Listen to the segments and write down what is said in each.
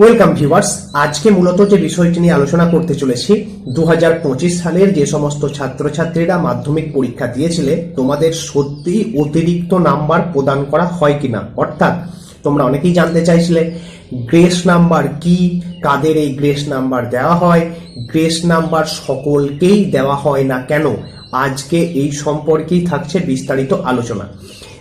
Welcome viewers আজকে মূলত যে বিষয়টি নিয়ে আলোচনা করতে চলেছি দু হাজার পঁচিশ সালের যে সমস্ত ছাত্রছাত্রীরা মাধ্যমিক পরীক্ষা দিয়েছিলে, তোমাদের সত্যি অতিরিক্ত নাম্বার প্রদান করা হয় কিনা? অর্থাৎ, তোমরা অনেকেই জানতে চাইছিলে, গ্রেস নাম্বার কি? কাদের এই গ্রেস নাম্বার দেওয়া হয়? গ্রেস নাম্বার সকলকেই দেওয়া হয় না কেন? আজকে এই সম্পর্কেই থাকছে বিস্তারিত আলোচনা।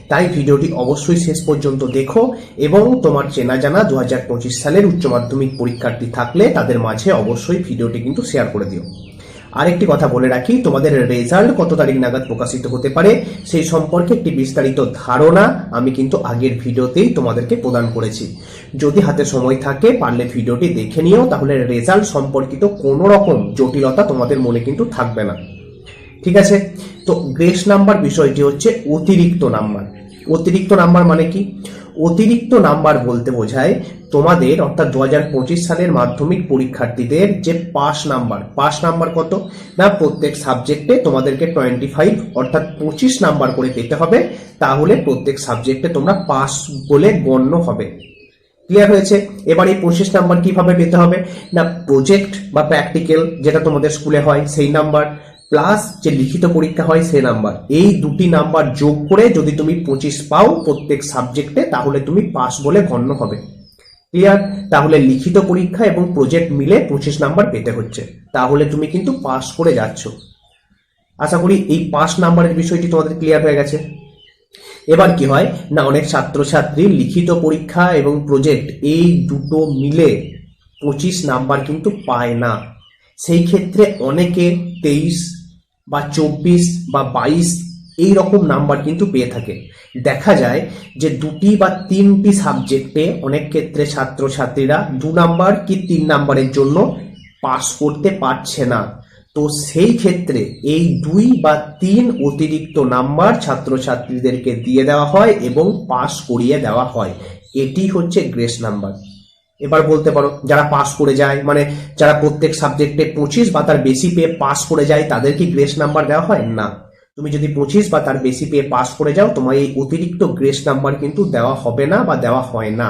তাই ভিডিওটি অবশ্যই শেষ পর্যন্ত দেখো এবং তোমার চেনা জানা দু হাজার পঁচিশ সালের উচ্চ মাধ্যমিক পরীক্ষার্থী থাকলে তাদের মাঝে অবশ্যই ভিডিওটি কিন্তু শেয়ার করে দিও। আরেকটি কথা বলে রাখি, তোমাদের রেজাল্ট কত তারিখ নাগাদ প্রকাশিত হতে পারে সেই সম্পর্কে একটি বিস্তারিত ধারণা আমি কিন্তু আগের ভিডিওতেই তোমাদেরকে প্রদান করেছি। যদি হাতে সময় থাকে, পারলে ভিডিওটি দেখে নিও, তাহলে রেজাল্ট সম্পর্কিত কোনো রকম জটিলতা তোমাদের মনে কিন্তু থাকবে না। ঠিক আছে? তো গ্রেস নাম্বার বিষয়টি হচ্ছে অতিরিক্ত নাম্বার। অতিরিক্ত নাম্বার মানে কি? অতিরিক্ত নাম্বার বলতে বোঝায় তোমাদের, অর্থাৎ দু হাজার পঁচিশ সালের মাধ্যমিক পরীক্ষার্থীদের যে পাস নাম্বার। পাস নাম্বার কত? না, প্রত্যেক সাবজেক্টে তোমাদেরকে টোয়েন্টি ফাইভ, অর্থাৎ পঁচিশ নাম্বার করে পেতে হবে। তাহলে প্রত্যেক সাবজেক্টে তোমরা পাস বলে গণ্য হবে। ক্লিয়ার হয়েছে? এবার এই পঁচিশ নাম্বার কীভাবে পেতে হবে? না, প্রজেক্ট বা প্র্যাকটিক্যাল যেটা তোমাদের স্কুলে হয়, সেই নাম্বার। প্লাস যে লিখিত পরীক্ষা হয় সে নাম্বার এই দুটি নাম্বার যোগ করে যদি তুমি পঁচিশ পাও প্রত্যেক সাবজেক্টে তাহলে তুমি পাস বলে গণ্য হবে। ক্লিয়ার তাহলে লিখিত পরীক্ষা এবং প্রজেক্ট মিলে পঁচিশ নাম্বার পেতে হচ্ছে। তাহলে তুমি কিন্তু পাস করে যাচ্ছ। আশা করি এই পাস নাম্বারের বিষয়টি তোমাদের ক্লিয়ার হয়ে গেছে। এবার কি হয়? না, অনেক ছাত্রছাত্রী লিখিত পরীক্ষা এবং প্রজেক্ট এই দুটো মিলে পঁচিশ নাম্বার কিন্তু পায় না। সেই ক্ষেত্রে অনেকে তেইশ বা চব্বিশ বা বাইশ এই রকম নাম্বার কিন্তু পেয়ে থাকে। দেখা যায় যে দুটি বা তিনটি সাবজেক্টে অনেক ক্ষেত্রে ছাত্রছাত্রীরা দু নাম্বার কি তিন নাম্বারের জন্য পাস করতে পারছে না। তো সেই ক্ষেত্রে এই দুই বা তিন অতিরিক্ত নাম্বার ছাত্রছাত্রীদেরকে দিয়ে দেওয়া হয় এবং পাস করিয়ে দেওয়া হয়। এটি হচ্ছে গ্রেস নাম্বার। এবার বলতে পারো, যারা পাস করে যায় মানে যারা প্রত্যেক সাবজেক্টে পঁচিশ বা তার বেশি পেয়ে পাস করে যায়, তাদের কি গ্রেস নাম্বার দেওয়া হয়? না। তুমি যদি পঁচিশ বা তার বেশি পেয়ে পাস করে যাও তোমার এই অতিরিক্ত গ্রেস নাম্বার কিন্তু দেওয়া হবে না বা দেওয়া হয় না।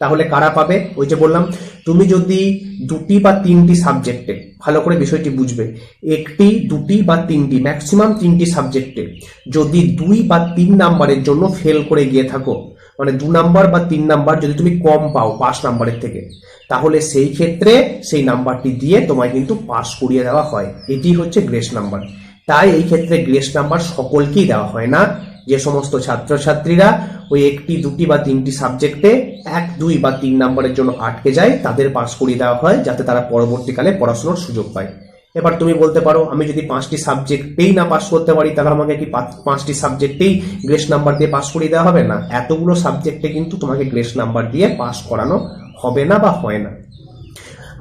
তাহলে কারা পাবে? ওই যে বললাম, তুমি যদি দুটি বা তিনটি সাবজেক্টে ভালো করে বিষয়টি বুঝবে, একটি, দুটি বা তিনটি ম্যাক্সিমাম তিনটি সাবজেক্টে যদি দুই বা তিন নাম্বারের জন্য ফেল করে গিয়ে থাকো মানে দু নাম্বার বা তিন নাম্বার যদি তুমি কম পাও পাঁচ নাম্বারের থেকে, তাহলে সেই ক্ষেত্রে সেই নাম্বারটি দিয়ে তোমায় কিন্তু পাস করিয়ে দেওয়া হয়। এটি হচ্ছে গ্রেস নাম্বার। তাই এই ক্ষেত্রে গ্রেস নাম্বার সকলকেই দেওয়া হয় না। যে সমস্ত ছাত্রছাত্রীরা ওই একটি, দুটি বা তিনটি সাবজেক্টে এক, দুই বা তিন নাম্বারের জন্য আটকে যায়, তাদের পাস করিয়ে দেওয়া হয় যাতে তারা পরবর্তীকালে পড়াশোনার সুযোগ পায়। এবার তুমি বলতে পারো, আমি যদি পাঁচটি সাবজেক্টেই না পাস করতে পারি, তাহলে আমাকে কি পাঁচ- পাঁচটি সাবজেক্টেই গ্রেস নাম্বার দিয়ে পাস করিয়ে দেওয়া হবে? না, এতগুলো সাবজেক্টে কিন্তু তোমাকে গ্রেস নাম্বার দিয়ে পাস করানো হবে না বা হয় না।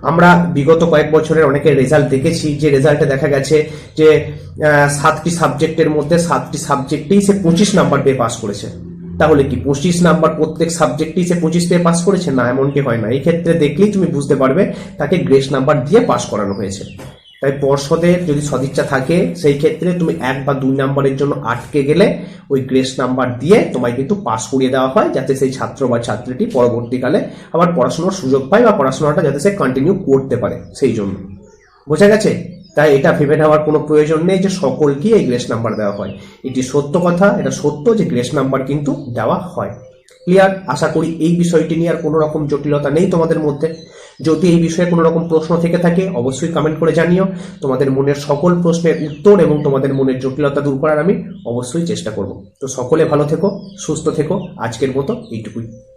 আমরা বিগত কয়েক বছরের অনেকের রেজাল্ট দেখেছি, যে রেজাল্টে দেখা গেছে যে সাতটি সাবজেক্টের মধ্যে সাতটি সাবজেক্টেই সে পঁচিশ নাম্বার পেয়ে পাস করেছে। তাহলে কি পঁচিশ নাম্বার প্রত্যেক সাবজেক্টেই সে পঁচিশ পেয়ে পাস করেছে? না, এমনটি হয় না। এই ক্ষেত্রে দেখলেই তুমি বুঝতে পারবে, তাকে গ্রেস নাম্বার দিয়ে পাস করানো হয়েছে। তাই পর্ষদের যদি সদিচ্ছা থাকে, সেই ক্ষেত্রে তুমি এক বা দুই নাম্বারের জন্য আটকে গেলে ওই গ্রেস নাম্বার দিয়ে তোমায় কিন্তু পাস করিয়ে দেওয়া হয়, যাতে সেই ছাত্র বা ছাত্রীটি পরবর্তীকালে আবার পড়াশোনার সুযোগ পায় বা পড়াশোনাটা যাতে সে কন্টিনিউ করতে পারে সেই জন্য। বোঝা গেছে? তাই এটা ভেবে নেওয়ার কোনো প্রয়োজন নেই যে সকলকেই এই গ্রেস নাম্বার দেওয়া হয়। এটি সত্য কথা, এটা সত্য যে গ্রেস নাম্বার কিন্তু দেওয়া হয়। ক্লিয়ার আশা করি এই বিষয়টি নিয়ে আর কোনো রকম জটিলতা নেই তোমাদের মধ্যে। যদি এই বিষয়ে কোনো রকম প্রশ্ন থেকে থাকে, অবশ্যই কমেন্ট করে জানিও। তোমাদের মনের সকল প্রশ্নের উত্তর এবং তোমাদের মনের জটিলতা দূর করার আমি অবশ্যই চেষ্টা করব। তো সকলে ভালো থেকো, সুস্থ থেকো, আজকের মতো এইটুকুই।